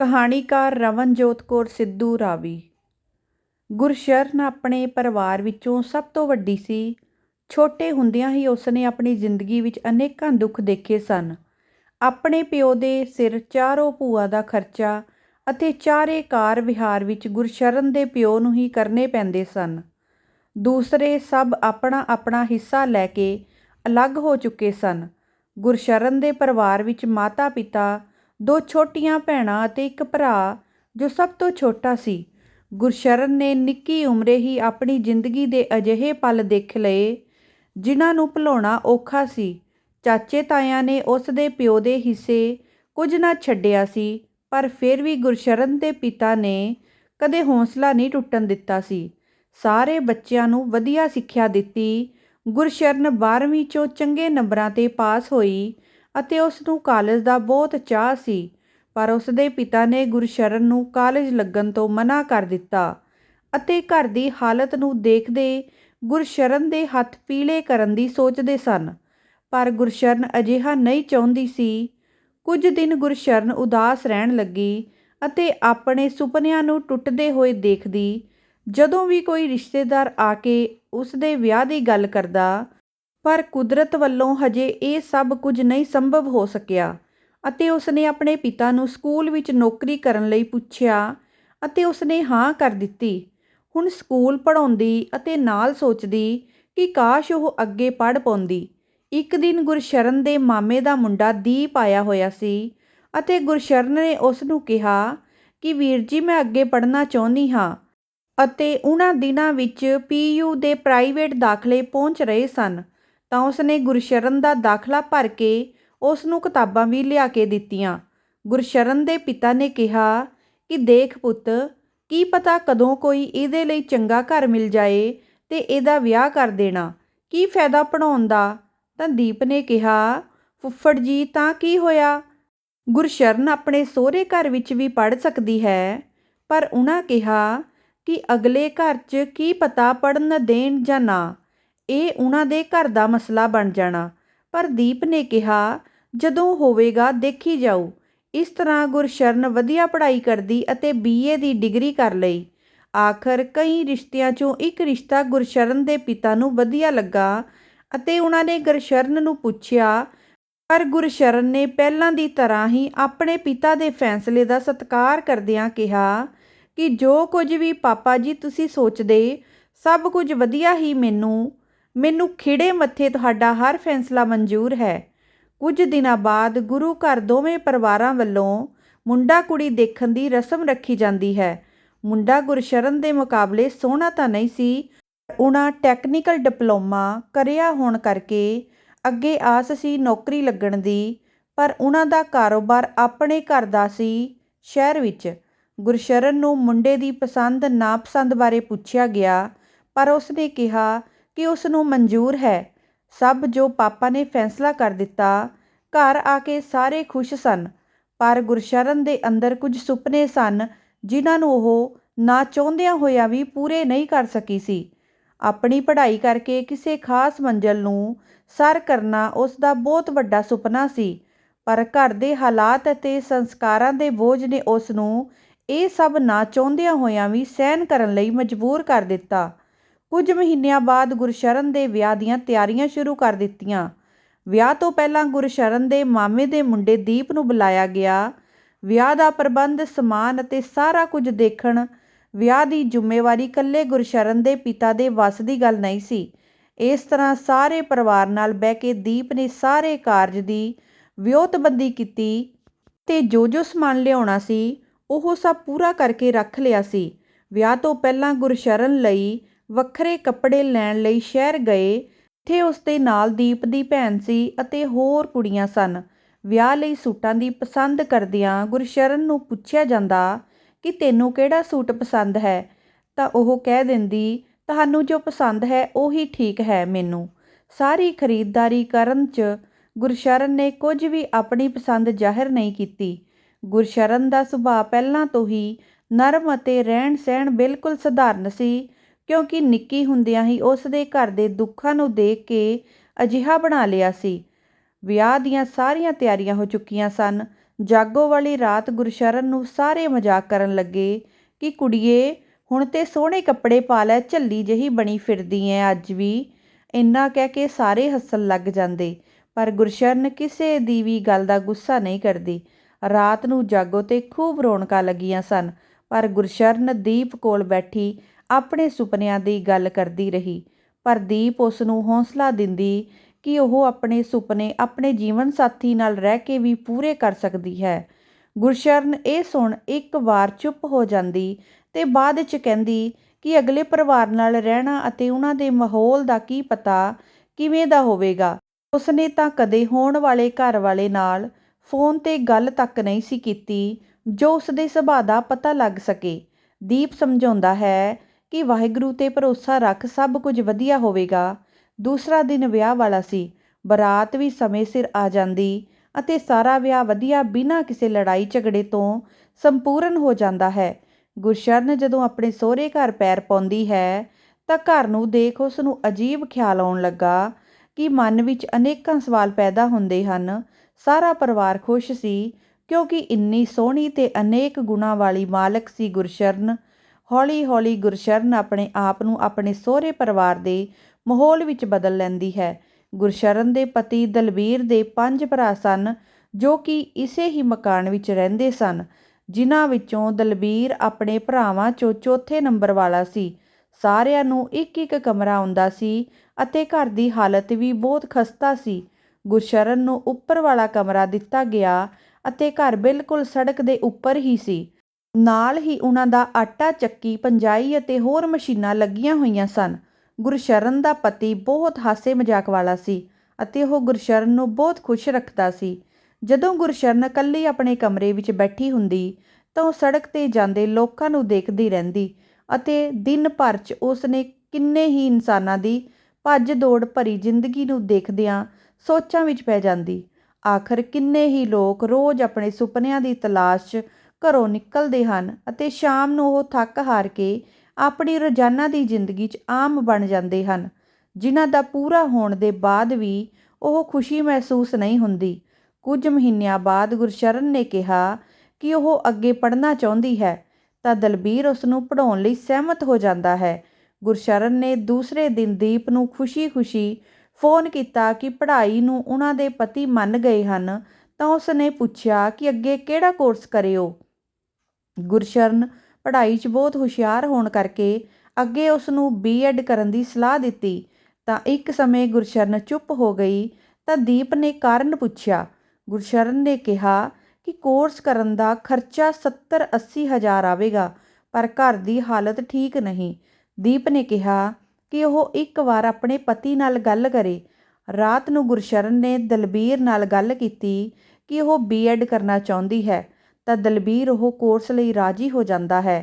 ਕਹਾਣੀਕਾਰ ਰਵਨਜੋਤ ਕੌਰ ਸਿੱਧੂ ਰਾਵੀ। ਗੁਰਸ਼ਰਨ ਆਪਣੇ ਪਰਿਵਾਰ ਵਿੱਚੋਂ ਸਭ ਤੋਂ ਵੱਡੀ ਸੀ। ਛੋਟੇ ਹੁੰਦਿਆਂ ਹੀ ਉਸਨੇ ਆਪਣੀ ਜ਼ਿੰਦਗੀ ਵਿੱਚ ਅਨੇਕਾਂ ਦੁੱਖ ਦੇਖੇ ਸਨ। ਆਪਣੇ ਪਿਓ ਦੇ ਸਿਰ ਚਾਰੋਂ ਭੂਆ ਦਾ ਖਰਚਾ ਅਤੇ ਚਾਰੇ ਕਾਰ ਵਿਹਾਰ ਵਿੱਚ ਗੁਰਸ਼ਰਨ ਦੇ ਪਿਓ ਨੂੰ ਹੀ ਕਰਨੇ ਪੈਂਦੇ ਸਨ। ਦੂਸਰੇ ਸਭ ਆਪਣਾ ਆਪਣਾ ਹਿੱਸਾ ਲੈ ਕੇ ਅਲੱਗ ਹੋ ਚੁੱਕੇ ਸਨ। ਗੁਰਸ਼ਰਨ ਦੇ ਪਰਿਵਾਰ ਵਿੱਚ ਮਾਤਾ ਪਿਤਾ ਦੋ ਛੋਟੀਆਂ ਭੈਣਾਂ ਅਤੇ ਇੱਕ ਭਰਾ ਜੋ ਸਭ ਤੋਂ ਛੋਟਾ ਸੀ। ਗੁਰਸ਼ਰਨ ਨੇ ਨਿੱਕੀ ਉਮਰੇ ਹੀ ਆਪਣੀ ਜ਼ਿੰਦਗੀ ਦੇ ਅਜਿਹੇ ਪਲ ਦੇਖ ਲਏ ਜਿਨ੍ਹਾਂ ਨੂੰ ਭੁਲਾਉਣਾ ਔਖਾ ਸੀ। ਚਾਚੇ ਤਾਇਆਂ ਨੇ ਉਸ ਦੇ ਪਿਓ ਦੇ ਹਿੱਸੇ ਕੁਝ ਨਾ ਛੱਡਿਆ ਸੀ, ਪਰ ਫਿਰ ਵੀ ਗੁਰਸ਼ਰਨ ਦੇ ਪਿਤਾ ਨੇ ਕਦੇ ਹੌਸਲਾ ਨਹੀਂ ਟੁੱਟਣ ਦਿੱਤਾ ਸੀ। ਸਾਰੇ ਬੱਚਿਆਂ ਨੂੰ ਵਧੀਆ ਸਿੱਖਿਆ ਦਿੱਤੀ। ਗੁਰਸ਼ਰਨ 12ਵੀਂ ਚੋਂ ਚੰਗੇ ਨੰਬਰਾਂ ਤੇ ਪਾਸ ਹੋਈ ਅਤੇ ਉਸ ਨੂੰ ਕਾਲਜ ਦਾ ਬਹੁਤ ਚਾਅ ਸੀ, ਪਰ ਉਸ ਦੇ ਪਿਤਾ ਨੇ ਗੁਰਸ਼ਰਨ ਨੂੰ ਕਾਲਜ ਲੱਗਣ ਤੋਂ ਮਨਾ ਕਰ ਦਿੱਤਾ ਅਤੇ ਘਰ ਦੀ ਹਾਲਤ ਨੂੰ ਦੇਖਦੇ ਗੁਰਸ਼ਰਨ ਦੇ ਹੱਥ ਪੀਲੇ ਕਰਨ ਦੀ ਸੋਚਦੇ ਸਨ। ਪਰ ਗੁਰਸ਼ਰਨ ਅਜਿਹਾ ਨਹੀਂ ਚਾਹੁੰਦੀ ਸੀ। ਕੁਝ ਦਿਨ ਗੁਰਸ਼ਰਨ ਉਦਾਸ ਰਹਿਣ ਲੱਗੀ ਅਤੇ ਆਪਣੇ ਸੁਪਨਿਆਂ ਨੂੰ ਟੁੱਟਦੇ ਹੋਏ ਦੇਖਦੀ, ਜਦੋਂ ਵੀ ਕੋਈ ਰਿਸ਼ਤੇਦਾਰ ਆ ਕੇ ਉਸ ਦੇ ਵਿਆਹ ਦੀ ਗੱਲ ਕਰਦਾ ਪਰ ਕੁਦਰਤ ਵੱਲੋਂ ਹਜੇ ਇਹ ਸਭ ਕੁਝ ਨਹੀਂ ਸੰਭਵ ਹੋ ਸਕਿਆ ਅਤੇ ਉਸਨੇ ਆਪਣੇ ਪਿਤਾ ਨੂੰ ਸਕੂਲ ਵਿੱਚ ਨੌਕਰੀ ਕਰਨ ਲਈ ਪੁੱਛਿਆ ਅਤੇ ਉਸਨੇ ਹਾਂ ਕਰ ਦਿੱਤੀ। ਹੁਣ ਸਕੂਲ ਪੜਾਉਂਦੀ ਅਤੇ ਨਾਲ ਸੋਚਦੀ ਕਿ ਕਾਸ਼ ਉਹ ਅੱਗੇ ਪੜ ਪਾਉਂਦੀ। ਇੱਕ ਦਿਨ ਗੁਰਸ਼ਰਨ ਦੇ ਮਾਮੇ ਦਾ ਮੁੰਡਾ ਦੀਪ ਆਇਆ ਹੋਇਆ ਸੀ ਅਤੇ ਗੁਰਸ਼ਰਨ ਨੇ ਉਸ ਨੂੰ ਕਿਹਾ ਕਿ, ਵੀਰ ਜੀ, ਮੈਂ ਅੱਗੇ ਪੜ੍ਹਨਾ ਚਾਹੁੰਦੀ ਹਾਂ ਅਤੇ ਉਹਨਾਂ ਦਿਨਾਂ ਵਿੱਚ ਪੀਯੂ ਦੇ ਪ੍ਰਾਈਵੇਟ ਦਾਖਲੇ ਪਹੁੰਚ ਰਹੇ ਸਨ। ਤਾਂ ਉਸਨੇ ਗੁਰਸ਼ਰਨ ਦਾ ਦਾਖਲਾ ਭਰ ਕੇ ਉਸ ਨੂੰ ਕਿਤਾਬਾਂ ਵੀ ਲਿਆ ਕੇ ਦਿੱਤੀਆਂ। ਗੁਰਸ਼ਰਨ ਦੇ ਪਿਤਾ ਨੇ ਕਿਹਾ ਕਿ ਦੇਖ ਪੁੱਤ, ਕੀ ਪਤਾ ਕਦੋਂ ਕੋਈ ਇਹਦੇ ਲਈ ਚੰਗਾ ਘਰ ਮਿਲ ਜਾਏ ਤੇ ਇਹਦਾ ਵਿਆਹ ਕਰ ਦੇਣਾ। ਕੀ ਫਾਇਦਾ ਪੜਾਉਣ ਦਾ? ਤਾਂ ਦੀਪ ਨੇ ਕਿਹਾ, ਫੁੱਫੜ ਜੀ, ਤਾਂ ਕੀ ਹੋਇਆ? ਗੁਰਸ਼ਰਨ ਆਪਣੇ ਸਹੁਰੇ ਘਰ ਵਿੱਚ ਵੀ ਪੜ ਸਕਦੀ ਹੈ, ਪਰ ਉਹਨਾਂ ਕਿਹਾ ਕਿ ਅਗਲੇ ਘਰ 'ਚ ਕੀ ਪਤਾ ਪੜਨ ਦੇਣ ਜਾਂ ਨਾ। ਇਹ ਉਹਨਾਂ ਦੇ ਘਰ ਦਾ ਮਸਲਾ ਬਣ ਜਾਣਾ। ਪਰ ਦੀਪ ਨੇ ਕਿਹਾ, ਜਦੋਂ ਹੋਵੇਗਾ, ਦੇਖੀ ਜਾਊ। ਇਸ ਤਰ੍ਹਾਂ ਗੁਰਸ਼ਰਨ ਵਧੀਆ ਪੜ੍ਹਾਈ ਕਰਦੀ ਅਤੇ ਬੀਏ ਦੀ ਡਿਗਰੀ ਕਰ ਲਈ। ਆਖਰ ਕਈ ਰਿਸ਼ਤਿਆਂ 'ਚੋਂ ਇੱਕ ਰਿਸ਼ਤਾ ਗੁਰਸ਼ਰਨ ਦੇ ਪਿਤਾ ਨੂੰ ਵਧੀਆ ਲੱਗਾ ਅਤੇ ਉਹਨਾਂ ਨੇ ਗੁਰਸ਼ਰਨ ਨੂੰ ਪੁੱਛਿਆ, ਪਰ ਗੁਰਸ਼ਰਨ ਨੇ ਪਹਿਲਾਂ ਦੀ ਤਰ੍ਹਾਂ ਹੀ ਆਪਣੇ ਪਿਤਾ ਦੇ ਫੈਸਲੇ ਦਾ ਸਤਿਕਾਰ ਕਰਦਿਆਂ ਕਿਹਾ ਕਿ ਜੋ ਕੁਝ ਵੀ ਪਾਪਾ ਜੀ ਤੁਸੀਂ ਸੋਚਦੇ, ਸਭ ਕੁਝ ਵਧੀਆ ਹੀ ਮੈਨੂੰ ਮੈਨੂੰ ਖਿੜੇ ਮੱਥੇ ਤੁਹਾਡਾ ਹਰ ਫੈਸਲਾ ਮਨਜ਼ੂਰ ਹੈ। ਕੁਝ ਦਿਨਾਂ ਬਾਅਦ ਗੁਰੂ ਘਰ ਦੋਵੇਂ ਪਰਿਵਾਰਾਂ ਵੱਲੋਂ ਮੁੰਡਾ ਕੁੜੀ ਦੇਖਣ ਦੀ ਰਸਮ ਰੱਖੀ ਜਾਂਦੀ ਹੈ। ਮੁੰਡਾ ਗੁਰਸ਼ਰਨ ਦੇ ਮੁਕਾਬਲੇ ਸੋਹਣਾ ਤਾਂ ਨਹੀਂ ਸੀ ਉਹਨਾਂ ਟੈਕਨੀਕਲ ਡਿਪਲੋਮਾ ਕਰਿਆ ਹੋਣ ਕਰਕੇ ਅੱਗੇ ਆਸ ਸੀ ਨੌਕਰੀ ਲੱਗਣ ਦੀ, ਪਰ ਉਹਨਾਂ ਦਾ ਕਾਰੋਬਾਰ ਆਪਣੇ ਘਰ ਦਾ ਸੀ ਸ਼ਹਿਰ ਵਿੱਚ। ਗੁਰਸ਼ਰਨ ਨੂੰ ਮੁੰਡੇ ਦੀ ਪਸੰਦ ਨਾਪਸੰਦ ਬਾਰੇ ਪੁੱਛਿਆ ਗਿਆ, ਪਰ ਉਸਨੇ ਕਿਹਾ ਕਿ ਉਸ ਨੂੰ ਮਨਜ਼ੂਰ ਹੈ। ਸਭ ਜੋ ਪਾਪਾ ਨੇ ਫੈਸਲਾ ਕਰ ਦਿੱਤਾ, ਘਰ ਆ ਕੇ ਸਾਰੇ ਖੁਸ਼ ਸਨ। ਪਰ ਗੁਰਸ਼ਰਨ ਦੇ ਅੰਦਰ ਕੁਝ ਸੁਪਨੇ ਸਨ, ਜਿਨ੍ਹਾਂ ਨੂੰ ਉਹ ਨਾ ਚਾਹੁੰਦਿਆਂ ਹੋਇਆਂ ਵੀ ਪੂਰੇ ਨਹੀਂ ਕਰ ਸਕੀ ਸੀ। ਆਪਣੀ ਪੜ੍ਹਾਈ ਕਰਕੇ ਕਿਸੇ ਖਾਸ ਮੰਜ਼ਲ ਨੂੰ ਸਰ ਕਰਨਾ ਉਸ ਦਾ ਬਹੁਤ ਵੱਡਾ ਸੁਪਨਾ ਸੀ। ਪਰ ਘਰ ਦੇ ਹਾਲਾਤ ਅਤੇ ਸੰਸਕਾਰਾਂ ਦੇ ਬੋਝ ਨੇ ਉਸ ਨੂੰ ਇਹ ਸਭ ਨਾ ਚਾਹੁੰਦਿਆਂ ਹੋਇਆਂ ਵੀ ਸਹਿਨ ਕਰਨ ਲਈ ਮਜਬੂਰ ਕਰ ਦਿੱਤਾ। ਕੁਝ ਮਹੀਨਿਆਂ ਬਾਅਦ ਗੁਰਸ਼ਰਨ ਦੇ ਵਿਆਹ ਦੀਆਂ ਤਿਆਰੀਆਂ ਸ਼ੁਰੂ ਕਰ ਦਿੱਤੀਆਂ। ਵਿਆਹ ਤੋਂ ਪਹਿਲਾਂ ਗੁਰਸ਼ਰਨ ਦੇ ਮਾਮੇ ਦੇ ਮੁੰਡੇ ਦੀਪ ਨੂੰ ਬੁਲਾਇਆ ਗਿਆ। ਵਿਆਹ ਦਾ ਪ੍ਰਬੰਧ, ਸਮਾਨ ਅਤੇ ਸਾਰਾ ਕੁਝ ਦੇਖਣ, ਵਿਆਹ ਦੀ ਜ਼ਿੰਮੇਵਾਰੀ ਇਕੱਲੇ ਗੁਰਸ਼ਰਨ ਦੇ ਪਿਤਾ ਦੇ ਵੱਸ ਦੀ ਗੱਲ ਨਹੀਂ ਸੀ। ਇਸ ਤਰ੍ਹਾਂ ਸਾਰੇ ਪਰਿਵਾਰ ਨਾਲ ਬਹਿ ਕੇ ਦੀਪ ਨੇ ਸਾਰੇ ਕਾਰਜ ਦੀ ਵਿਉਤਬੰਦੀ ਕੀਤੀ ਤੇ ਜੋ ਜੋ ਸਮਾਨ ਲਿਆਉਣਾ ਸੀ, ਉਹ ਸਭ ਪੂਰਾ ਕਰਕੇ ਰੱਖ ਲਿਆ ਸੀ। ਵਿਆਹ ਤੋਂ ਪਹਿਲਾਂ ਗੁਰਸ਼ਰਨ ਲਈ ਵੱਖਰੇ ਕੱਪੜੇ ਲੈਣ ਲਈ ਸ਼ਹਿਰ ਗਏ। ਇੱਥੇ ਉਸ ਦੇ ਨਾਲ ਦੀਪ ਦੀ ਭੈਣ ਸੀ ਅਤੇ ਹੋਰ ਕੁੜੀਆਂ ਸਨ। ਵਿਆਹ ਲਈ ਸੂਟਾਂ ਦੀ ਪਸੰਦ ਕਰਦਿਆਂ ਗੁਰਸ਼ਰਨ ਨੂੰ ਪੁੱਛਿਆ ਜਾਂਦਾ ਕਿ, ਤੈਨੂੰ ਕਿਹੜਾ ਸੂਟ ਪਸੰਦ ਹੈ? ਤਾਂ ਉਹ ਕਹਿ ਦਿੰਦੀ, ਤੁਹਾਨੂੰ ਜੋ ਪਸੰਦ ਹੈ, ਉਹੀ ਠੀਕ ਹੈ ਮੈਨੂੰ। ਸਾਰੀ ਖਰੀਦਦਾਰੀ ਕਰਨ 'ਚ ਗੁਰਸ਼ਰਨ ਨੇ ਕੁਝ ਵੀ ਆਪਣੀ ਪਸੰਦ ਜ਼ਾਹਿਰ ਨਹੀਂ ਕੀਤੀ। ਗੁਰਸ਼ਰਨ ਦਾ ਸੁਭਾਅ ਪਹਿਲਾਂ ਤੋਂ ਹੀ ਨਰਮ ਅਤੇ ਰਹਿਣ ਸਹਿਣ ਬਿਲਕੁਲ ਸਧਾਰਨ ਸੀ। ਕਿਉਂਕਿ ਨਿੱਕੀ ਹੁੰਦਿਆਂ ਹੀ ਉਸ ਦੇ ਘਰ ਦੇ ਦੁੱਖਾਂ ਨੂੰ ਦੇਖ ਕੇ ਅਜਿਹਾ ਬਣਾ ਲਿਆ ਸੀ। ਵਿਆਹ ਦੀਆਂ ਸਾਰੀਆਂ ਤਿਆਰੀਆਂ ਹੋ ਚੁੱਕੀਆਂ ਸਨ। ਜਾਗੋ ਵਾਲੀ ਰਾਤ ਗੁਰਸ਼ਰਨ ਨੂੰ ਸਾਰੇ ਮਜ਼ਾਕ ਕਰਨ ਲੱਗੇ ਕਿ ਕੁੜੀਏ, ਹੁਣ ਤੇ ਸੋਹਣੇ ਕੱਪੜੇ ਪਾ ਲੈ, ਝੱਲੀ ਜਿਹੀ ਬਣੀ ਫਿਰਦੀ ਐ ਅੱਜ ਵੀ। ਇੰਨਾ ਕਹਿ ਕੇ ਸਾਰੇ ਹੱਸਣ ਲੱਗ ਜਾਂਦੇ, ਪਰ ਗੁਰਸ਼ਰਨ ਕਿਸੇ ਦੀ ਵੀ ਗੱਲ ਦਾ ਗੁੱਸਾ ਨਹੀਂ ਕਰਦੀ। ਰਾਤ ਨੂੰ ਜਾਗੋ ਤੇ ਖੂਬ ਰੌਣਕਾਂ ਲੱਗੀਆਂ ਸਨ, ਪਰ ਗੁਰਸ਼ਰਨ ਦੀਪ ਕੋਲ ਬੈਠੀ ਆਪਣੇ ਸੁਪਨਿਆਂ ਦੀ ਗੱਲ ਕਰਦੀ ਰਹੀ। ਪਰ ਦੀਪ ਉਸ ਨੂੰ ਹੌਸਲਾ ਦਿੰਦੀ ਕਿ ਉਹ ਆਪਣੇ ਸੁਪਨੇ ਆਪਣੇ ਜੀਵਨ ਸਾਥੀ ਨਾਲ ਰਹਿ ਕੇ ਵੀ ਪੂਰੇ ਕਰ ਸਕਦੀ ਹੈ। ਗੁਰਸ਼ਰਨ ਇਹ ਸੁਣ ਇੱਕ ਵਾਰ ਚੁੱਪ ਹੋ ਜਾਂਦੀ ਤੇ ਬਾਅਦ 'ਚ ਕਹਿੰਦੀ ਕਿ ਅਗਲੇ ਪਰਿਵਾਰ ਨਾਲ ਰਹਿਣਾ ਅਤੇ ਉਹਨਾਂ ਦੇ ਮਾਹੌਲ ਦਾ ਕੀ ਪਤਾ ਕਿਵੇਂ ਦਾ ਹੋਵੇਗਾ। ਉਸਨੇ ਤਾਂ ਕਦੇ ਹੋਣ ਵਾਲੇ ਘਰ ਵਾਲੇ ਨਾਲ ਫੋਨ ਤੇ ਗੱਲ ਤੱਕ ਨਹੀਂ ਸੀ ਕੀਤੀ ਜੋ ਉਸਦੇ ਸੁਭਾਅ ਦਾ ਪਤਾ ਲੱਗ ਸਕੇ। ਦੀਪ ਸਮਝਾਉਂਦਾ ਹੈ ਕਿ ਵਾਹਿਗੁਰੂ ਤੇ ਭਰੋਸਾ ਰੱਖ ਸਭ ਕੁਝ ਵਧੀਆ ਹੋਵੇਗਾ। ਦੂਸਰਾ ਦਿਨ ਵਿਆਹ ਵਾਲਾ ਸੀ। ਬਰਾਤ ਵੀ ਸਮੇਂ ਸਿਰ ਆ ਜਾਂਦੀ ਅਤੇ ਸਾਰਾ ਵਿਆਹ ਵਧੀਆ ਬਿਨਾਂ ਕਿਸੇ ਲੜਾਈ ਝਗੜੇ ਤੋਂ ਸੰਪੂਰਨ ਹੋ ਜਾਂਦਾ ਹੈ। ਗੁਰਸ਼ਰਨ ਜਦੋਂ ਆਪਣੇ ਸਹੁਰੇ ਘਰ ਪੈਰ ਪਾਉਂਦੀ ਹੈ ਤਾਂ ਘਰ ਨੂੰ ਦੇਖ ਉਸ ਨੂੰ ਅਜੀਬ ਖਿਆਲ ਆਉਣ ਲੱਗਾ ਕਿ ਮਨ ਵਿੱਚ ਅਨੇਕਾਂ ਸਵਾਲ ਪੈਦਾ ਹੁੰਦੇ ਹਨ। ਸਾਰਾ ਪਰਿਵਾਰ ਖੁਸ਼ ਸੀ ਕਿਉਂਕਿ ਇੰਨੀ ਸੋਹਣੀ ਤੇ ਅਨੇਕ ਗੁਣਾਂ ਵਾਲੀ ਮਾਲਕ ਸੀ ਗੁਰਸ਼ਰਨ। ਹੌਲੀ-ਹੌਲੀ ਗੁਰਸ਼ਰਨ ਆਪਣੇ ਆਪ ਨੂੰ ਆਪਣੇ ਸਹੁਰੇ ਪਰਿਵਾਰ ਦੇ ਮਾਹੌਲ ਵਿੱਚ ਬਦਲ ਲੈਂਦੀ ਹੈ। ਗੁਰਸ਼ਰਨ ਦੇ ਪਤੀ ਦਲਬੀਰ ਦੇ ਪੰਜ ਭਰਾ ਸਨ, ਜੋ ਕਿ ਇਸੇ ਹੀ ਮਕਾਨ ਵਿੱਚ ਰਹਿੰਦੇ ਸਨ, ਜਿਨ੍ਹਾਂ ਵਿੱਚੋਂ ਦਲਬੀਰ ਆਪਣੇ ਭਰਾਵਾਂ 'ਚੋਂ ਚੌਥੇ ਨੰਬਰ ਵਾਲਾ ਸੀ। ਸਾਰਿਆਂ ਨੂੰ ਇੱਕ ਇੱਕ ਕਮਰਾ ਆਉਂਦਾ ਸੀ ਅਤੇ ਘਰ ਦੀ ਹਾਲਤ ਵੀ ਬਹੁਤ ਖਸਤਾ ਸੀ। ਗੁਰਸ਼ਰਨ ਨੂੰ ਉੱਪਰ ਵਾਲਾ ਕਮਰਾ ਦਿੱਤਾ ਗਿਆ ਅਤੇ ਘਰ ਬਿਲਕੁਲ ਸੜਕ ਦੇ ਉੱਪਰ ਹੀ ਸੀ। ਨਾਲ ਹੀ ਉਹਨਾਂ ਦਾ ਆਟਾ ਚੱਕੀ, ਪੰਜਾਈ ਅਤੇ ਹੋਰ ਮਸ਼ੀਨਾਂ ਲੱਗੀਆਂ ਹੋਈਆਂ ਸਨ। ਗੁਰਸ਼ਰਨ ਦਾ ਪਤੀ ਬਹੁਤ ਹਾਸੇ ਮਜ਼ਾਕ ਵਾਲਾ ਸੀ ਅਤੇ ਉਹ ਗੁਰਸ਼ਰਨ ਨੂੰ ਬਹੁਤ ਖੁਸ਼ ਰੱਖਦਾ ਸੀ। ਜਦੋਂ ਗੁਰਸ਼ਰਨ ਇਕੱਲੀ ਆਪਣੇ ਕਮਰੇ ਵਿੱਚ ਬੈਠੀ ਹੁੰਦੀ, ਤਾਂ ਉਹ ਸੜਕ ਤੇ ਜਾਂਦੇ ਲੋਕਾਂ ਨੂੰ ਦੇਖਦੀ ਰਹਿੰਦੀ ਅਤੇ ਦਿਨ ਭਰ 'ਚ ਉਸ ਨੇ ਕਿੰਨੇ ਹੀ ਇਨਸਾਨਾਂ ਦੀ ਭੱਜ ਦੌੜ ਭਰੀ ਜ਼ਿੰਦਗੀ ਨੂੰ ਦੇਖਦਿਆਂ ਸੋਚਾਂ ਵਿੱਚ ਪੈ ਜਾਂਦੀ। ਆਖਰ ਕਿੰਨੇ ਹੀ ਲੋਕ ਰੋਜ਼ ਆਪਣੇ ਸੁਪਨਿਆਂ ਦੀ ਤਲਾਸ਼ 'ਚ ਘਰੋਂ ਨਿਕਲਦੇ ਹਨ ਅਤੇ ਸ਼ਾਮ ਨੂੰ ਉਹ ਥੱਕ ਹਾਰ ਕੇ ਆਪਣੀ ਰੋਜ਼ਾਨਾ ਦੀ ਜ਼ਿੰਦਗੀ 'ਚ ਆਮ ਬਣ ਜਾਂਦੇ ਹਨ, ਜਿਨ੍ਹਾਂ ਦਾ ਪੂਰਾ ਹੋਣ ਦੇ ਬਾਅਦ ਵੀ ਉਹ ਖੁਸ਼ੀ ਮਹਿਸੂਸ ਨਹੀਂ ਹੁੰਦੀ। ਕੁਝ ਮਹੀਨਿਆਂ ਬਾਅਦ ਗੁਰਸ਼ਰਨ ਨੇ ਕਿਹਾ ਕਿ ਉਹ ਅੱਗੇ ਪੜ੍ਹਨਾ ਚਾਹੁੰਦੀ ਹੈ, ਤਾਂ ਦਲਬੀਰ ਉਸ ਨੂੰ ਪੜ੍ਹਾਉਣ ਲਈ ਸਹਿਮਤ ਹੋ ਜਾਂਦਾ ਹੈ। ਗੁਰਸ਼ਰਨ ਨੇ ਦੂਸਰੇ ਦਿਨ ਦੀਪ ਨੂੰ ਖੁਸ਼ੀ-ਖੁਸ਼ੀ ਫੋਨ ਕੀਤਾ ਕਿ ਪੜ੍ਹਾਈ ਨੂੰ ਉਹਨਾਂ ਦੇ ਪਤੀ ਮੰਨ ਗਏ ਹਨ, ਤਾਂ ਉਸ ਨੇ ਪੁੱਛਿਆ ਕਿ ਅੱਗੇ ਕਿਹੜਾ ਕੋਰਸ ਕਰਿਓ। ਗੁਰਸ਼ਰਨ ਪੜ੍ਹਾਈ 'ਚ ਬਹੁਤ ਹੁਸ਼ਿਆਰ ਹੋਣ ਕਰਕੇ ਅੱਗੇ ਉਸ ਨੂੰ ਬੀਐਡ ਕਰਨ ਦੀ ਸਲਾਹ ਦਿੱਤੀ, ਤਾਂ ਇੱਕ ਸਮੇਂ ਗੁਰਸ਼ਰਨ ਚੁੱਪ ਹੋ ਗਈ, ਤਾਂ ਦੀਪ ਨੇ ਕਾਰਨ ਪੁੱਛਿਆ। ਗੁਰਸ਼ਰਨ ਨੇ ਕਿਹਾ ਕਿ ਕੋਰਸ ਕਰਨ ਦਾ ਖਰਚਾ 70-80 ਹਜ਼ਾਰ ਆਵੇਗਾ, ਪਰ ਘਰ ਦੀ ਹਾਲਤ ਠੀਕ ਨਹੀਂ। ਦੀਪ ਨੇ ਕਿਹਾ ਕਿ ਉਹ ਇੱਕ ਵਾਰ ਆਪਣੇ ਪਤੀ ਨਾਲ ਗੱਲ ਕਰੇ। ਰਾਤ ਨੂੰ ਗੁਰਸ਼ਰਨ ਨੇ ਦਲਬੀਰ ਨਾਲ ਗੱਲ ਕੀਤੀ ਕਿ ਉਹ ਬੀਐਡ ਕਰਨਾ ਚਾਹੁੰਦੀ ਹੈ। ਤਾਂ ਦਲਬੀਰ ਉਹ ਕੋਰਸ ਲਈ ਰਾਜੀ ਹੋ ਜਾਂਦਾ ਹੈ।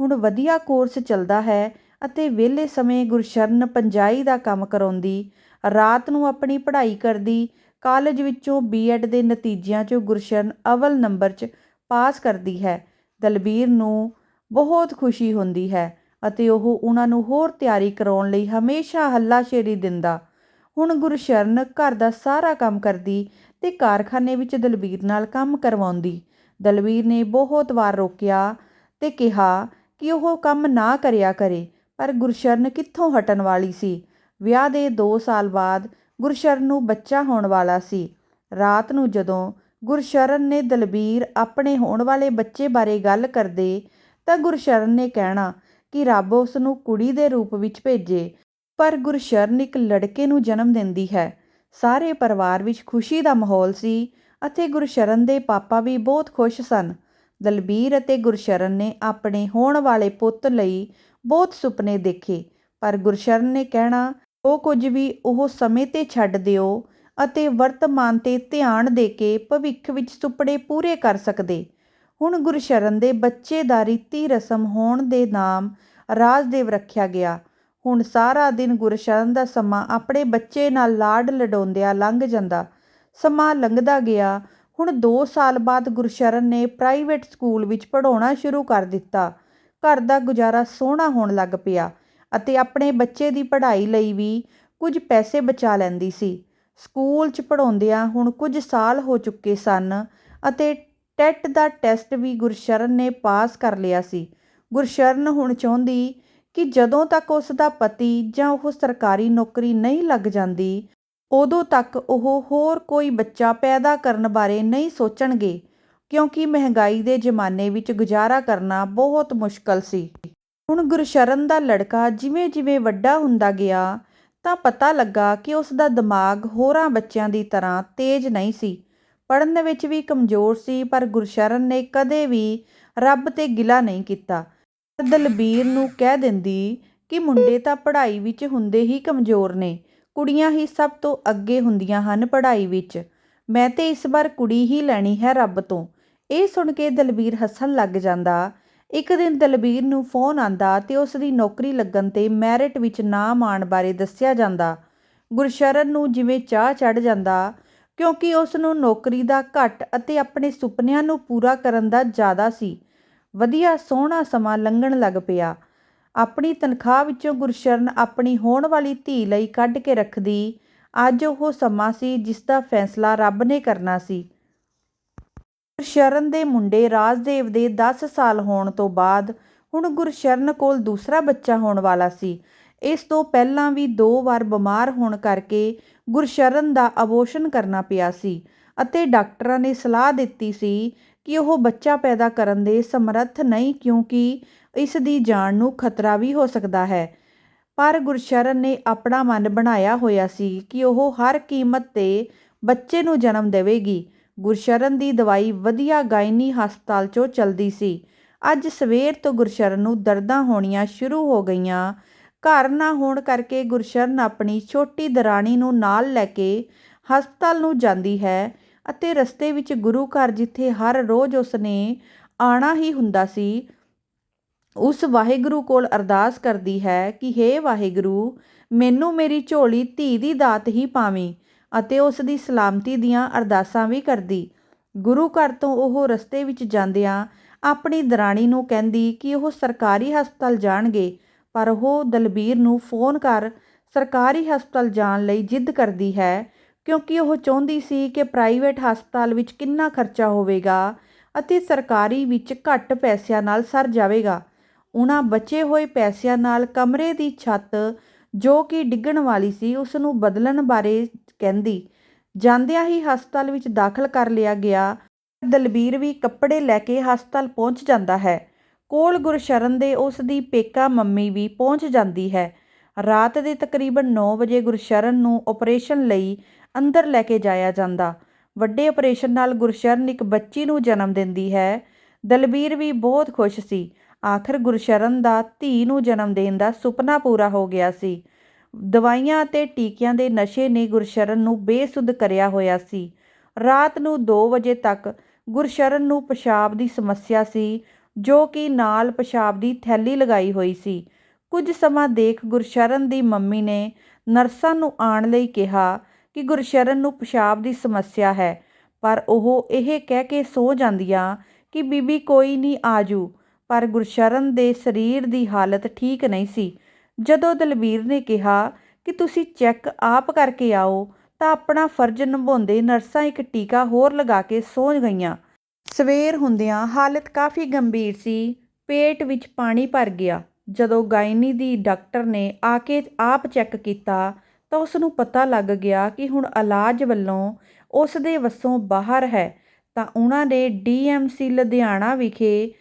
ਹੁਣ ਵਧੀਆ ਕੋਰਸ ਚੱਲਦਾ ਹੈ ਅਤੇ ਵਿਹਲੇ ਸਮੇਂ ਗੁਰਸ਼ਰਨ ਪੰਜਾਈ ਦਾ ਕੰਮ ਕਰਾਉਂਦੀ, ਰਾਤ ਨੂੰ ਆਪਣੀ ਪੜ੍ਹਾਈ ਕਰਦੀ, ਕਾਲਜ ਵਿੱਚੋਂ ਬੀਐਡ ਦੇ ਨਤੀਜਿਆਂ 'ਚੋਂ ਗੁਰਸ਼ਰਨ ਅਵਲ ਨੰਬਰ 'ਚ ਪਾਸ ਕਰਦੀ ਹੈ। ਦਲਬੀਰ ਨੂੰ ਬਹੁਤ ਖੁਸ਼ੀ ਹੁੰਦੀ ਹੈ ਅਤੇ ਉਹ ਉਹਨਾਂ ਨੂੰ ਹੋਰ ਤਿਆਰੀ ਕਰਾਉਣ ਲਈ ਹਮੇਸ਼ਾ ਹੱਲਾਸ਼ੇਰੀ ਦਿੰਦਾ। ਹੁਣ ਗੁਰਸ਼ਰਨ ਘਰ ਦਾ ਸਾਰਾ ਕੰਮ ਕਰਦੀ ਤੇ ਕਾਰਖਾਨੇ ਵਿੱਚ ਦਲਬੀਰ ਨਾਲ ਕੰਮ ਕਰਵਾਉਂਦੀ। ਦਲਬੀਰ ਨੇ ਬਹੁਤ ਵਾਰ ਰੋਕਿਆ ਅਤੇ ਕਿਹਾ ਕਿ ਉਹ ਕੰਮ ਨਾ ਕਰਿਆ ਕਰੇ, ਪਰ ਗੁਰਸ਼ਰਨ ਕਿੱਥੋਂ ਹਟਣ ਵਾਲੀ ਸੀ? ਵਿਆਹ ਦੇ ਦੋ ਸਾਲ ਬਾਅਦ ਗੁਰਸ਼ਰਨ ਨੂੰ ਬੱਚਾ ਹੋਣ ਵਾਲਾ ਸੀ। ਰਾਤ ਨੂੰ ਜਦੋਂ ਗੁਰਸ਼ਰਨ ਨੇ ਦਲਬੀਰ ਆਪਣੇ ਹੋਣ ਵਾਲੇ ਬੱਚੇ ਬਾਰੇ ਗੱਲ ਕਰਦੇ, ਤਾਂ ਗੁਰਸ਼ਰਨ ਨੇ ਕਹਿਣਾ ਕਿ ਰੱਬ ਉਸ ਨੂੰ ਕੁੜੀ ਦੇ ਰੂਪ ਵਿੱਚ ਭੇਜੇ, ਪਰ ਗੁਰਸ਼ਰਨ ਇੱਕ ਲੜਕੇ ਨੂੰ ਜਨਮ ਦਿੰਦੀ ਹੈ। ਸਾਰੇ ਪਰਿਵਾਰ ਵਿੱਚ ਖੁਸ਼ੀ ਦਾ ਮਾਹੌਲ ਸੀ। ਅਤੇ ਗੁਰਸ਼ਰਨ ਦੇ ਪਾਪਾ ਵੀ ਬਹੁਤ ਖੁਸ਼ ਸਨ। ਦਲਬੀਰ ਅਤੇ ਗੁਰਸ਼ਰਨ ਨੇ ਆਪਣੇ ਹੋਣ ਵਾਲੇ ਪੁੱਤ ਲਈ ਬਹੁਤ ਸੁਪਨੇ ਦੇਖੇ, ਪਰ ਗੁਰਸ਼ਰਨ ਨੇ ਕਹਿਣਾ ਉਹ ਕੁਝ ਵੀ ਉਹ ਸਮੇਂ ਤੇ ਛੱਡ ਦਿਓ ਅਤੇ ਵਰਤਮਾਨ ਤੇ ਧਿਆਨ ਦੇ ਕੇ ਭਵਿੱਖ ਵਿੱਚ ਸੁਪਨੇ ਪੂਰੇ ਕਰ ਸਕਦੇ। ਹੁਣ ਗੁਰਸ਼ਰਨ ਦੇ ਬੱਚੇ ਦਾ ਰੀਤੀ ਰਸਮ ਹੋਣ ਦੇ ਨਾਮ ਰਾਜਦੇਵ ਰੱਖਿਆ ਗਿਆ। ਹੁਣ ਸਾਰਾ ਦਿਨ ਗੁਰਸ਼ਰਨ ਦਾ ਸਮਾਂ ਆਪਣੇ ਬੱਚੇ ਨਾਲ ਲਾਡ ਲਡਾਉਂਦਿਆਂ ਲੰਘ ਜਾਂਦਾ। ਸਮਾਂ ਲੰਘਦਾ ਗਿਆ। ਹੁਣ 2 ਸਾਲ ਬਾਅਦ ਗੁਰਸ਼ਰਨ ਨੇ ਪ੍ਰਾਈਵੇਟ ਸਕੂਲ ਵਿੱਚ ਪੜ੍ਹਾਉਣਾ ਸ਼ੁਰੂ ਕਰ ਦਿੱਤਾ। ਘਰ ਦਾ ਗੁਜ਼ਾਰਾ ਸੋਹਣਾ ਹੋਣ ਲੱਗ ਪਿਆ ਅਤੇ ਆਪਣੇ ਬੱਚੇ ਦੀ ਪੜ੍ਹਾਈ ਲਈ ਵੀ ਕੁਝ ਪੈਸੇ ਬਚਾ ਲੈਂਦੀ ਸੀ। ਸਕੂਲ 'ਚ ਪੜ੍ਹਾਉਂਦਿਆਂ ਹੁਣ ਕੁਝ ਸਾਲ ਹੋ ਚੁੱਕੇ ਸਨ ਅਤੇ ਟੈਟ ਦਾ ਟੈਸਟ ਵੀ ਗੁਰਸ਼ਰਨ ਨੇ ਪਾਸ ਕਰ ਲਿਆ ਸੀ। ਗੁਰਸ਼ਰਨ ਹੁਣ ਚਾਹੁੰਦੀ ਕਿ ਜਦੋਂ ਤੱਕ ਉਸ ਦਾ ਪਤੀ ਜਾਂ ਉਹ ਸਰਕਾਰੀ ਨੌਕਰੀ ਨਹੀਂ ਲੱਗ ਜਾਂਦੀ ਉਦੋਂ ਤੱਕ ਉਹ ਹੋਰ ਕੋਈ ਬੱਚਾ ਪੈਦਾ ਕਰਨ ਬਾਰੇ ਨਹੀਂ ਸੋਚਣਗੇ, ਕਿਉਂਕਿ ਮਹਿੰਗਾਈ ਦੇ ਜ਼ਮਾਨੇ ਵਿੱਚ ਗੁਜ਼ਾਰਾ ਕਰਨਾ ਬਹੁਤ ਮੁਸ਼ਕਲ ਸੀ। ਹੁਣ ਗੁਰਸ਼ਰਨ ਦਾ ਲੜਕਾ ਜਿਵੇਂ ਜਿਵੇਂ ਵੱਡਾ ਹੁੰਦਾ ਗਿਆ, ਤਾਂ ਪਤਾ ਲੱਗਾ ਕਿ ਉਸ ਦਾ ਦਿਮਾਗ ਹੋਰਾਂ ਬੱਚਿਆਂ ਦੀ ਤਰ੍ਹਾਂ ਤੇਜ਼ ਨਹੀਂ ਸੀ। ਪੜ੍ਹਨ ਵਿੱਚ ਵੀ ਕਮਜ਼ੋਰ ਸੀ, ਪਰ ਗੁਰਸ਼ਰਨ ਨੇ ਕਦੇ ਵੀ ਰੱਬ ਤੇ ਗਿਲਾ ਨਹੀਂ ਕੀਤਾ। ਦਲਬੀਰ ਨੂੰ ਕਹਿ ਦਿੰਦੀ ਕਿ ਮੁੰਡੇ ਤਾਂ ਪੜ੍ਹਾਈ ਵਿੱਚ ਹੁੰਦੇ ਹੀ ਕਮਜ਼ੋਰ ਨੇ ਕੁੜੀਆਂ ਹੀ ਸਭ ਤੋਂ ਅੱਗੇ ਹੁੰਦੀਆਂ ਹਨ ਪੜ੍ਹਾਈ ਵਿੱਚ। ਮੈਂ ਤਾਂ ਇਸ ਵਾਰ ਕੁੜੀ ਹੀ ਲੈਣੀ ਹੈ ਰੱਬ ਤੋਂ। ਇਹ ਸੁਣ ਕੇ ਦਲਬੀਰ ਹੱਸਣ ਲੱਗ ਜਾਂਦਾ। ਇੱਕ ਦਿਨ ਦਲਬੀਰ ਨੂੰ ਫੋਨ ਆਂਦਾ ਤੇ ਉਸ ਦੀ ਨੌਕਰੀ ਲੱਗਣ ਤੇ ਮੈਰਿਟ ਵਿੱਚ ਨਾਮ ਆਉਣ ਬਾਰੇ ਦੱਸਿਆ ਜਾਂਦਾ। ਗੁਰਸ਼ਰਨ ਨੂੰ ਜਿਵੇਂ ਚਾਹ ਚੜ ਜਾਂਦਾ, ਕਿਉਂਕਿ ਉਸ ਨੂੰ ਨੌਕਰੀ ਦਾ ਘੱਟ ਅਤੇ ਆਪਣੇ ਸੁਪਨਿਆਂ ਨੂੰ ਪੂਰਾ ਕਰਨ ਦਾ ਜ਼ਿਆਦਾ ਸੀ। ਵਧੀਆ ਸੋਹਣਾ ਸਮਾਂ ਲੰਘਣ ਲੱਗ ਪਿਆ। ਆਪਣੀ ਤਨਖਾਹ ਵਿੱਚੋਂ ਗੁਰਸ਼ਰਨ ਆਪਣੀ ਹੋਣ ਵਾਲੀ ਧੀ ਲਈ ਕੱਢ ਕੇ ਰੱਖਦੀ। ਅੱਜ ਉਹ ਸਮਾਂ ਸੀ ਜਿਸ ਦਾ ਫੈਸਲਾ ਰੱਬ ਨੇ ਕਰਨਾ ਸੀ। ਗੁਰਸ਼ਰਨ ਦੇ ਮੁੰਡੇ ਰਾਜਦੇਵ ਦੇ 10 ਸਾਲ ਹੋਣ ਤੋਂ ਬਾਅਦ ਹੁਣ ਗੁਰਸ਼ਰਨ ਕੋਲ ਦੂਸਰਾ ਬੱਚਾ ਹੋਣ ਵਾਲਾ ਸੀ। ਇਸ ਤੋਂ ਪਹਿਲਾਂ ਵੀ ਦੋ ਵਾਰ ਬਿਮਾਰ ਹੋਣ ਕਰਕੇ ਗੁਰਸ਼ਰਨ ਦਾ ਅਬੋਰਸ਼ਨ ਕਰਨਾ ਪਿਆ ਸੀ ਅਤੇ ਡਾਕਟਰਾਂ ਨੇ ਸਲਾਹ ਦਿੱਤੀ ਸੀ ਕਿ ਉਹ ਬੱਚਾ ਪੈਦਾ ਕਰਨ ਦੇ ਸਮਰੱਥ ਨਹੀਂ ਕਿਉਂਕਿ ਇਸ ਦੀ ਜਾਨ ਨੂੰ ਖਤਰਾ ਵੀ ਹੋ ਸਕਦਾ ਹੈ। ਪਰ ਗੁਰਸ਼ਰਨ ਨੇ ਆਪਣਾ ਮਨ ਬਣਾਇਆ ਹੋਇਆ ਸੀ ਕਿ ਉਹ ਹਰ ਕੀਮਤ ਤੇ ਬੱਚੇ ਨੂੰ ਜਨਮ ਦੇਵੇਗੀ। ਗੁਰਸ਼ਰਨ ਦੀ ਦਵਾਈ ਵਧੀਆ ਗਾਇਨੀ ਹਸਪਤਾਲ 'ਚੋਂ ਚਲਦੀ ਸੀ। ਅੱਜ ਸਵੇਰ ਤੋਂ ਗੁਰਸ਼ਰਨ ਨੂੰ ਦਰਦਾਂ ਹੋਣੀਆਂ ਸ਼ੁਰੂ ਹੋ ਗਈਆਂ। ਘਰ ਨਾ ਹੋਣ ਕਰਕੇ ਗੁਰਸ਼ਰਨ ਆਪਣੀ ਛੋਟੀ ਦਰਾਣੀ ਨੂੰ ਨਾਲ ਲੈ ਕੇ ਹਸਪਤਾਲ ਨੂੰ ਜਾਂਦੀ ਹੈ ਅਤੇ ਰਸਤੇ ਵਿੱਚ ਗੁਰੂ ਘਰ ਜਿੱਥੇ ਹਰ ਰੋਜ਼ ਉਸਨੇ ਆਣਾ ਹੀ ਹੁੰਦਾ ਸੀ ਉਸ ਵਾਹਿਗੁਰੂ ਕੋਲ ਅਰਦਾਸ ਕਰਦੀ ਹੈ ਕਿ, ਹੇ ਵਾਹਿਗੁਰੂ, ਮੈਨੂੰ ਮੇਰੀ ਝੋਲੀ ਧੀ ਦੀ ਦਾਤ ਹੀ ਪਾਵੀਂ ਅਤੇ ਉਸ ਦੀ ਸਲਾਮਤੀ ਦੀਆਂ ਅਰਦਾਸਾਂ ਵੀ ਕਰਦੀ। ਗੁਰੂ ਘਰ ਤੋਂ ਉਹ ਰਸਤੇ ਵਿੱਚ ਜਾਂਦਿਆਂ ਆਪਣੀ ਦਰਾਣੀ ਨੂੰ ਕਹਿੰਦੀ ਕਿ ਉਹ ਸਰਕਾਰੀ ਹਸਪਤਾਲ ਜਾਣਗੇ, ਪਰ ਉਹ ਦਲਬੀਰ ਨੂੰ ਫੋਨ ਕਰ ਸਰਕਾਰੀ ਹਸਪਤਾਲ ਜਾਣ ਲਈ ਜਿੱਦ ਕਰਦੀ ਹੈ, ਕਿਉਂਕਿ ਉਹ ਚਾਹੁੰਦੀ ਸੀ ਕਿ ਪ੍ਰਾਈਵੇਟ ਹਸਪਤਾਲ ਵਿੱਚ ਕਿੰਨਾ ਖਰਚਾ ਹੋਵੇਗਾ ਅਤੇ ਸਰਕਾਰੀ ਵਿੱਚ ਘੱਟ ਪੈਸਿਆਂ ਨਾਲ ਸਰ ਜਾਵੇਗਾ। ਉਹਨਾਂ ਬਚੇ ਹੋਏ ਪੈਸਿਆਂ ਨਾਲ ਕਮਰੇ ਦੀ ਛੱਤ ਜੋ ਕਿ ਡਿੱਗਣ ਵਾਲੀ ਸੀ, ਉਸ ਨੂੰ ਬਦਲਣ ਬਾਰੇ ਕਹਿੰਦੀ। ਜਾਂਦਿਆਂ ਹੀ ਹਸਪਤਾਲ ਵਿੱਚ ਦਾਖਲ ਕਰ ਲਿਆ ਗਿਆ। ਦਲਬੀਰ ਵੀ ਕੱਪੜੇ ਲੈ ਕੇ ਹਸਪਤਾਲ ਪਹੁੰਚ ਜਾਂਦਾ ਹੈ। ਕੋਲ ਗੁਰਸ਼ਰਨ ਦੇ ਉਸ ਦੀ ਪੇਕਾ ਮੰਮੀ ਵੀ ਪਹੁੰਚ ਜਾਂਦੀ ਹੈ। ਰਾਤ ਦੇ ਤਕਰੀਬਨ 9 ਵਜੇ ਗੁਰਸ਼ਰਨ ਨੂੰ ਆਪਰੇਸ਼ਨ ਲਈ ਅੰਦਰ ਲੈ ਕੇ ਜਾਇਆ ਜਾਂਦਾ। ਵੱਡੇ ਆਪਰੇਸ਼ਨ ਨਾਲ ਗੁਰਸ਼ਰਨ ਇੱਕ ਬੱਚੀ ਨੂੰ ਜਨਮ ਦਿੰਦੀ ਹੈ। ਦਲਬੀਰ ਵੀ ਬਹੁਤ ਖੁਸ਼ ਸੀ। ਆਖਰ ਗੁਰਸ਼ਰਨ ਦਾ ਧੀ ਨੂੰ ਜਨਮ ਦੇਣ ਦਾ ਸੁਪਨਾ ਪੂਰਾ ਹੋ ਗਿਆ ਸੀ। ਦਵਾਈਆਂ ਅਤੇ ਟੀਕਿਆਂ ਦੇ ਨਸ਼ੇ ਨੇ ਗੁਰਸ਼ਰਨ ਨੂੰ ਬੇਸੁੱਧ ਕਰਿਆ ਹੋਇਆ ਸੀ। ਰਾਤ ਨੂੰ 2 ਵਜੇ ਤੱਕ ਗੁਰਸ਼ਰਨ ਨੂੰ ਪਿਸ਼ਾਬ ਦੀ ਸਮੱਸਿਆ ਸੀ, ਜੋ ਕਿ ਨਾਲ ਪਿਸ਼ਾਬ ਦੀ ਥੈਲੀ ਲਗਾਈ ਹੋਈ ਸੀ। ਕੁਝ ਸਮਾਂ ਦੇਖ ਗੁਰਸ਼ਰਨ ਦੀ ਮੰਮੀ ਨੇ ਨਰਸਾਂ ਨੂੰ ਆਉਣ ਲਈ ਕਿਹਾ ਕਿ ਗੁਰਸ਼ਰਨ ਨੂੰ ਪਿਸ਼ਾਬ ਦੀ ਸਮੱਸਿਆ ਹੈ, ਪਰ ਉਹ ਇਹ ਕਹਿ ਕੇ ਸੋ ਜਾਂਦੀਆਂ ਕਿ, ਬੀਬੀ, ਕੋਈ ਨਹੀਂ ਆਜੂ ਪਰ ਗੁਰਸ਼ਰਨ ਦੇ ਸਰੀਰ ਦੀ ਹਾਲਤ ਠੀਕ ਨਹੀਂ ਸੀ। ਜਦੋਂ ਦਲਬੀਰ ਨੇ ਕਿਹਾ ਕਿ ਤੁਸੀਂ ਚੈੱਕ ਆਪ ਕਰਕੇ ਆਓ, ਤਾਂ ਆਪਣਾ ਫਰਜ਼ ਨਿਭਾਉਂਦੇ ਨਰਸਾਂ ਇੱਕ ਟੀਕਾ ਹੋਰ ਲਗਾ ਕੇ ਸੌਂ ਗਈਆਂ। ਸਵੇਰ ਹੁੰਦਿਆਂ ਹਾਲਤ ਕਾਫੀ ਗੰਭੀਰ ਸੀ। ਪੇਟ ਵਿੱਚ ਪਾਣੀ ਭਰ ਗਿਆ। ਜਦੋਂ ਗਾਇਨੀ ਦੀ ਡਾਕਟਰ ਨੇ ਆ ਕੇ ਆਪ ਚੈੱਕ ਕੀਤਾ, ਤਾਂ ਉਸ ਨੂੰ ਪਤਾ ਲੱਗ ਗਿਆ ਕਿ ਹੁਣ ਇਲਾਜ ਵੱਲੋਂ ਉਸ ਦੇ ਵੱਸੋਂ ਬਾਹਰ ਹੈ। ਤਾਂ ਉਹਨਾਂ ਨੇ ਡੀਐਮਸੀ ਲੁਧਿਆਣਾ ਵਿਖੇ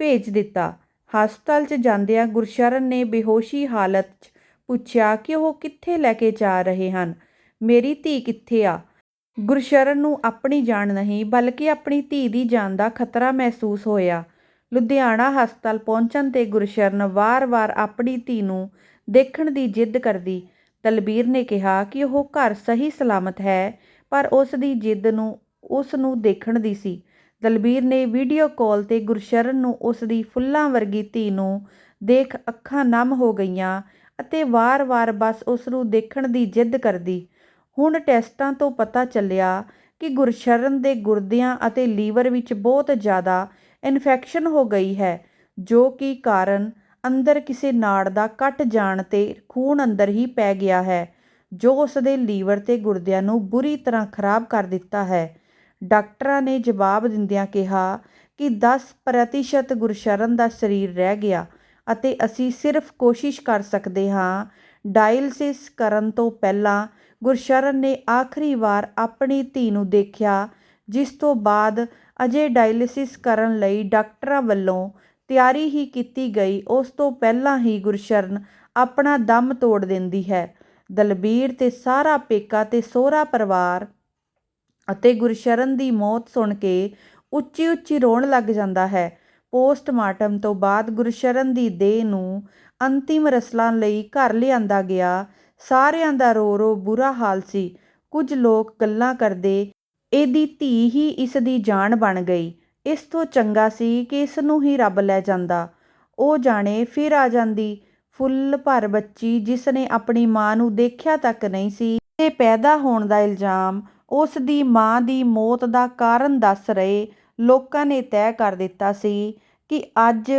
ਭੇਜ ਦਿੱਤਾ। ਹਸਪਤਾਲ 'ਚ ਜਾਂਦਿਆਂ ਗੁਰਸ਼ਰਨ ਨੇ ਬੇਹੋਸ਼ੀ ਹਾਲਤ 'ਚ ਪੁੱਛਿਆ ਕਿ ਉਹ ਕਿੱਥੇ ਲੈ ਕੇ ਜਾ ਰਹੇ ਹਨ? ਮੇਰੀ ਧੀ ਕਿੱਥੇ ਆ? ਗੁਰਸ਼ਰਨ ਨੂੰ ਆਪਣੀ ਜਾਨ ਨਹੀਂ, ਬਲਕਿ ਆਪਣੀ ਧੀ ਦੀ ਜਾਨ ਦਾ ਖਤਰਾ ਮਹਿਸੂਸ ਹੋਇਆ। ਲੁਧਿਆਣਾ ਹਸਪਤਾਲ ਪਹੁੰਚਣ ਤੇ ਗੁਰਸ਼ਰਨ ਵਾਰ-ਵਾਰ ਆਪਣੀ ਧੀ ਨੂੰ ਦੇਖਣ ਦੀ ਜਿੱਦ ਕਰਦੀ। ਦਲਬੀਰ ਨੇ ਕਿਹਾ ਕਿ ਉਹ ਘਰ ਸਹੀ ਸਲਾਮਤ ਹੈ, ਪਰ ਉਸ ਦੀ ਜਿੱਦ ਨੂੰ, ਉਸ ਨੂੰ ਦੇਖਣ ਦੀ ਸੀ। ਦਲਬੀਰ ਨੇ ਵੀਡੀਓ ਕਾਲ ਤੇ ਗੁਰਸ਼ਰਨ ਨੂੰ ਉਸ ਦੀ ਫੁੱਲਾਂ ਵਰਗੀ ਧੀ ਨੂੰ ਦੇਖ ਅੱਖਾਂ ਨਮ ਹੋ ਗਈਆਂ ਅਤੇ ਵਾਰ-ਵਾਰ ਬਸ ਉਸ ਨੂੰ ਦੇਖਣ ਦੀ ਜਿੱਦ ਕਰਦੀ। ਹੁਣ ਟੈਸਟਾਂ ਤੋਂ ਪਤਾ ਚੱਲਿਆ ਕਿ ਗੁਰਸ਼ਰਨ ਦੇ ਗੁਰਦਿਆਂ ਅਤੇ ਲੀਵਰ ਵਿੱਚ ਬਹੁਤ ਜ਼ਿਆਦਾ ਇਨਫੈਕਸ਼ਨ ਹੋ ਗਈ ਹੈ, ਜੋ ਕਿ ਕਾਰਨ ਅੰਦਰ ਕਿਸੇ ਨਾੜ ਦਾ ਕੱਟ ਜਾਣ ਤੇ ਖੂਨ ਅੰਦਰ ਹੀ ਪੈ ਗਿਆ ਹੈ, ਜੋ ਉਸ ਦੇ ਲੀਵਰ ਤੇ ਗੁਰਦਿਆਂ ਨੂੰ ਬੁਰੀ ਤਰ੍ਹਾਂ ਖਰਾਬ ਕਰ ਦਿੱਤਾ ਹੈ। ਡਾਕਟਰਾਂ ਨੇ ਜਵਾਬ ਦਿੰਦਿਆਂ ਕਿਹਾ ਕਿ 10% ਗੁਰਸ਼ਰਨ ਦਾ ਸਰੀਰ ਰਹਿ ਗਿਆ ਅਤੇ ਅਸੀਂ ਸਿਰਫ ਕੋਸ਼ਿਸ਼ ਕਰ ਸਕਦੇ ਹਾਂ ਡਾਇਲਸਿਸ ਕਰਨ ਤੋਂ ਪਹਿਲਾਂ ਗੁਰਸ਼ਰਨ ਨੇ ਆਖਰੀ ਵਾਰ ਆਪਣੀ ਧੀ ਨੂੰ ਦੇਖਿਆ, ਜਿਸ ਤੋਂ ਬਾਅਦ ਅਜੇ ਡਾਇਲਿਸਿਸ ਕਰਨ ਲਈ ਡਾਕਟਰਾਂ ਵੱਲੋਂ ਤਿਆਰੀ ਹੀ ਕੀਤੀ ਗਈ, ਉਸ ਤੋਂ ਪਹਿਲਾਂ ਹੀ ਗੁਰਸ਼ਰਨ ਆਪਣਾ ਦਮ ਤੋੜ ਦਿੰਦੀ ਹੈ। ਦਲਬੀਰ ਤੇ ਸਾਰਾ ਪੇਕਾ ਤੇ ਸਹੁਰਾ ਪਰਿਵਾਰ ਅਤੇ ਗੁਰਸ਼ਰਨ ਦੀ ਮੌਤ ਸੁਣ ਕੇ ਉੱਚੀ ਉੱਚੀ ਰੋਣ ਲੱਗ ਜਾਂਦਾ ਹੈ। ਪੋਸਟਮਾਰਟਮ ਤੋਂ ਬਾਅਦ ਗੁਰਸ਼ਰਨ ਦੀ ਦੇਹ ਨੂੰ ਅੰਤਿਮ ਰਸਲਾਂ ਲਈ ਘਰ ਲਿਆਂਦਾ ਗਿਆ। ਸਾਰਿਆਂ ਦਾ ਰੋ ਰੋ ਬੁਰਾ ਹਾਲ ਸੀ। ਕੁਝ ਲੋਕ ਗੱਲਾਂ ਕਰਦੇ, ਇਹਦੀ ਧੀ ਹੀ ਇਸ ਦੀ ਜਾਨ ਬਣ ਗਈ। ਇਸ ਤੋਂ ਚੰਗਾ ਸੀ ਕਿ ਇਸ ਨੂੰ ਹੀ ਰੱਬ ਲੈ ਜਾਂਦਾ। ਉਹ ਜਾਣੇ ਫਿਰ ਆ ਜਾਂਦੀ। ਫੁੱਲ ਭਰ ਬੱਚੀ ਜਿਸ ਨੇ ਆਪਣੀ ਮਾਂ ਨੂੰ ਦੇਖਿਆ ਤੱਕ ਨਹੀਂ ਸੀ। ਤੇ ਪੈਦਾ ਹੋਣ ਦਾ ਇਲਜ਼ਾਮ ਉਸ ਦੀ ਮਾਂ ਦੀ ਮੌਤ ਦਾ ਕਾਰਨ ਦੱਸ ਰਹੇ ਲੋਕਾਂ ਨੇ ਤੈਅ ਕਰ ਦਿੱਤਾ ਸੀ ਕਿ ਅੱਜ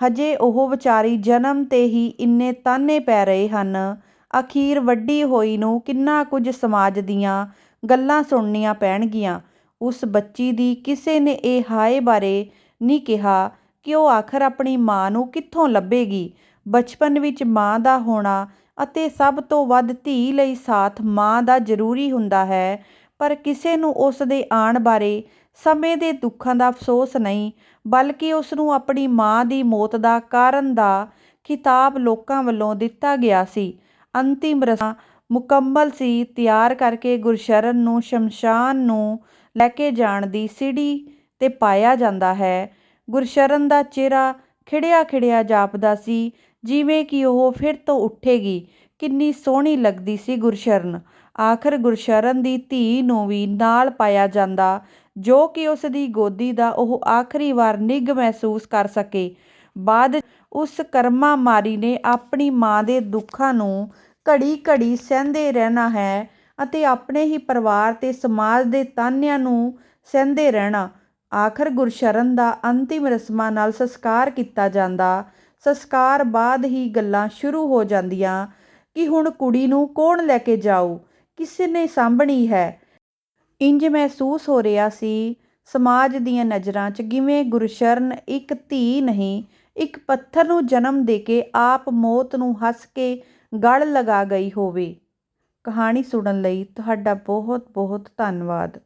ਹਜੇ ਉਹ ਵਿਚਾਰੀ ਜਨਮ ਤੇ ਹੀ ਇੰਨੇ ਤਾਨੇ ਪੈ ਰਹੇ ਹਨ। ਅਖੀਰ ਵੱਡੀ ਹੋਈ ਨੂੰ ਕਿੰਨਾ ਕੁਝ ਸਮਾਜ ਦੀਆਂ ਗੱਲਾਂ ਸੁਣਨੀਆਂ ਪੈਣਗੀਆਂ। ਉਸ ਬੱਚੀ ਦੀ ਕਿਸੇ ਨੇ ਇਹ ਹਾਏ ਬਾਰੇ ਨਹੀਂ ਕਿਹਾ ਕਿ ਉਹ ਆਖਰ ਆਪਣੀ ਮਾਂ ਨੂੰ ਕਿੱਥੋਂ ਲੱਭੇਗੀ। ਬਚਪਨ ਵਿੱਚ ਮਾਂ ਦਾ ਹੋਣਾ ਅਤੇ ਸਭ ਤੋਂ ਵੱਧ ਧੀ ਲਈ ਸਾਥ ਮਾਂ ਦਾ ਜ਼ਰੂਰੀ ਹੁੰਦਾ ਹੈ ਪਰ ਕਿਸੇ ਨੂੰ ਉਸ ਦੇ ਆਉਣ ਬਾਰੇ ਸਮੇਂ ਦੇ ਦੁੱਖਾਂ ਦਾ ਅਫਸੋਸ ਨਹੀਂ, ਬਲਕਿ ਉਸ ਨੂੰ ਆਪਣੀ ਮਾਂ ਦੀ ਮੌਤ ਦਾ ਕਾਰਨ ਦਾ ਖਿਤਾਬ ਲੋਕਾਂ ਵੱਲੋਂ ਦਿੱਤਾ ਗਿਆ ਸੀ। ਅੰਤਿਮ ਰਸਮਾਂ ਮੁਕੰਮਲ ਸੀ, ਤਿਆਰ ਕਰਕੇ ਗੁਰਸ਼ਰਨ ਨੂੰ ਸ਼ਮਸ਼ਾਨ ਨੂੰ ਲੈ ਕੇ ਜਾਣ ਦੀ ਸਿੜੀ ਤੇ ਪਾਇਆ ਜਾਂਦਾ ਹੈ। ਗੁਰਸ਼ਰਨ ਦਾ ਚਿਹਰਾ ਖਿੜਿਆ ਖਿੜਿਆ ਜਾਪਦਾ ਸੀ, ਜਿਵੇਂ ਕਿ ਉਹ ਫਿਰ ਤੋਂ ਉੱਠੇਗੀ। ਕਿੰਨੀ ਸੋਹਣੀ ਲੱਗਦੀ ਸੀ ਗੁਰਸ਼ਰਨ। ਆਖਰ ਗੁਰਸ਼ਰਨ ਦੀ ਧੀ ਨੂੰ ਵੀ ਨਾਲ ਪਾਇਆ ਜਾਂਦਾ, ਜੋ ਕਿ ਉਸ ਦੀ ਗੋਦੀ ਦਾ ਉਹ ਆਖਰੀ ਵਾਰ ਨਿੱਘ ਮਹਿਸੂਸ ਕਰ ਸਕੇ। ਬਾਅਦ ਉਸ ਕਰਮਾ ਮਾਰੀ ਨੇ ਆਪਣੀ ਮਾਂ ਦੇ ਦੁੱਖਾਂ ਨੂੰ ਘੜੀ ਘੜੀ ਸਹਿੰਦੇ ਰਹਿਣਾ ਹੈ ਅਤੇ ਆਪਣੇ ਹੀ ਪਰਿਵਾਰ ਤੇ ਸਮਾਜ ਦੇ ਤਾਨਿਆਂ ਨੂੰ ਸਹਿੰਦੇ ਰਹਿਣਾ। ਆਖਰ ਗੁਰਸ਼ਰਨ ਦਾ ਅੰਤਿਮ ਰਸਮਾਂ ਨਾਲ ਸੰਸਕਾਰ ਕੀਤਾ ਜਾਂਦਾ। ਸੰਸਕਾਰ ਬਾਅਦ ਹੀ ਗੱਲਾਂ ਸ਼ੁਰੂ ਹੋ ਜਾਂਦੀਆਂ ਕਿ ਹੁਣ ਕੁੜੀ ਨੂੰ ਕੌਣ ਲੈ ਕੇ ਜਾਊ? ਕਿਸੇ ਨੇ ਸਾਂਭਣੀ ਹੈ। ਇੰਜ ਮਹਿਸੂਸ ਹੋ ਰਿਹਾ ਸੀ ਸਮਾਜ ਦੀਆਂ ਨਜ਼ਰਾਂ 'ਚ ਕਿਵੇਂ ਗੁਰਸ਼ਰਨ ਇੱਕ ਧੀ ਨਹੀਂ, ਇੱਕ ਪੱਥਰ ਨੂੰ ਜਨਮ ਦੇ ਕੇ ਆਪ ਮੌਤ ਨੂੰ ਹੱਸ ਕੇ ਗਲ ਲਗਾ ਗਈ ਹੋਵੇ। ਕਹਾਣੀ ਸੁਣਨ ਲਈ ਤੁਹਾਡਾ ਬਹੁਤ ਬਹੁਤ ਧੰਨਵਾਦ।